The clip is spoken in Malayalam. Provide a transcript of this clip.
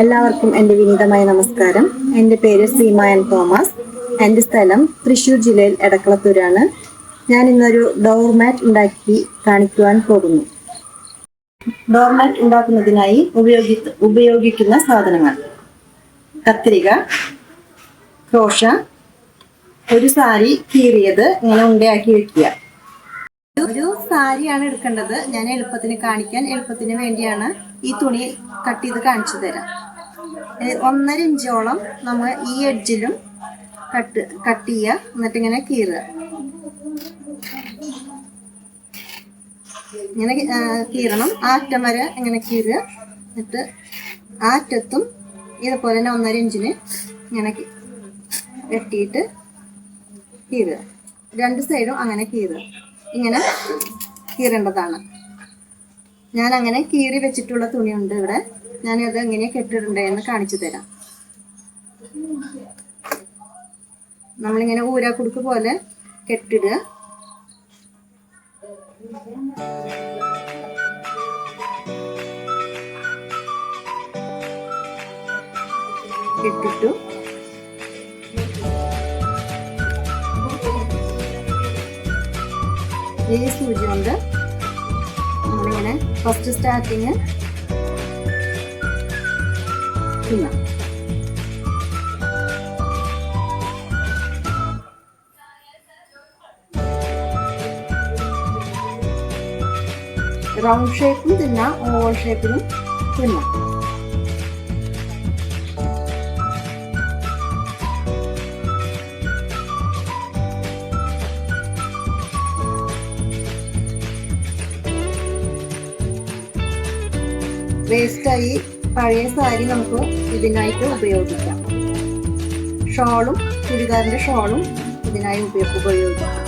എല്ലാവർക്കും എന്റെ വിനീതമായ നമസ്കാരം. എന്റെ പേര് സീമ എൻ തോമസ്. എന്റെ സ്ഥലം തൃശ്ശൂർ ജില്ലയിൽ എടക്കളത്തൂരാണ്. ഞാൻ ഇന്നൊരു ഡോർമാറ്റ് ഉണ്ടാക്കി കാണിക്കുവാൻ പോകുന്നു. ഡോർമാറ്റ് ഉണ്ടാക്കുന്നതിനായി ഉപയോഗി ഉപയോഗിക്കുന്ന സാധനങ്ങൾ. കത്തിരിക ക്രോഷ ഒരു സാരി കീറിയത് ഇങ്ങനെ ഉണ്ടയാക്കി വെക്കുക. ഒരു സാരിയാണ് എടുക്കേണ്ടത്. ഞാൻ എളുപ്പത്തിന് കാണിക്കാൻ എളുപ്പത്തിന് വേണ്ടിയാണ്. ഈ തുണി കട്ട് ചെയ്ത് കാണിച്ചു തരാം. ഒന്നര ഇഞ്ചോളം നമ്മൾ ഈ എഡ്ജിലും കട്ട് കട്ട് ചെയ്യുക എന്നിട്ട് ഇങ്ങനെ കീറുക. ഇങ്ങനെ കീറണം. ആ അറ്റം വരെ ഇങ്ങനെ കീറുക. എന്നിട്ട് ആ അറ്റത്തും ഇതുപോലെ തന്നെ ഒന്നര ഇഞ്ചിന് ഇങ്ങനെ വെട്ടിയിട്ട് കീറുക. രണ്ട് സൈഡും അങ്ങനെ കീറുക. ഇങ്ങനെ കീറേണ്ടതാണ്. ഞാൻ അങ്ങനെ കീറി വെച്ചിട്ടുള്ള തുണിയുണ്ട് ഇവിടെ. ഞാൻ ഞാനത് എങ്ങനെ കെട്ടിടണ്ടേന്ന് കാണിച്ചു തരാം. നമ്മളിങ്ങനെ ഊരാക്കുടുക്ക് പോലെ കെട്ടിടുക. കെട്ടിട്ടു. ഈ സൂചി കൊണ്ട് നമ്മളിങ്ങനെ ഫസ്റ്റ് സ്റ്റാർട്ടിങ് പിന്നെ റൗണ്ട് ഷേപ്പും തിന്നാം. ഓവൽ ഷേപ്പിലും തിന്നാം. വേസ്റ്റായി പഴയ സാരി നമുക്ക് ഇതിനായിട്ട് ഉപയോഗിക്കാം. ഷോളും ചുരിദാറിന്റെ ഷോളും ഇതിനായി ഉപയോ- ഉപയോഗിക്കാം.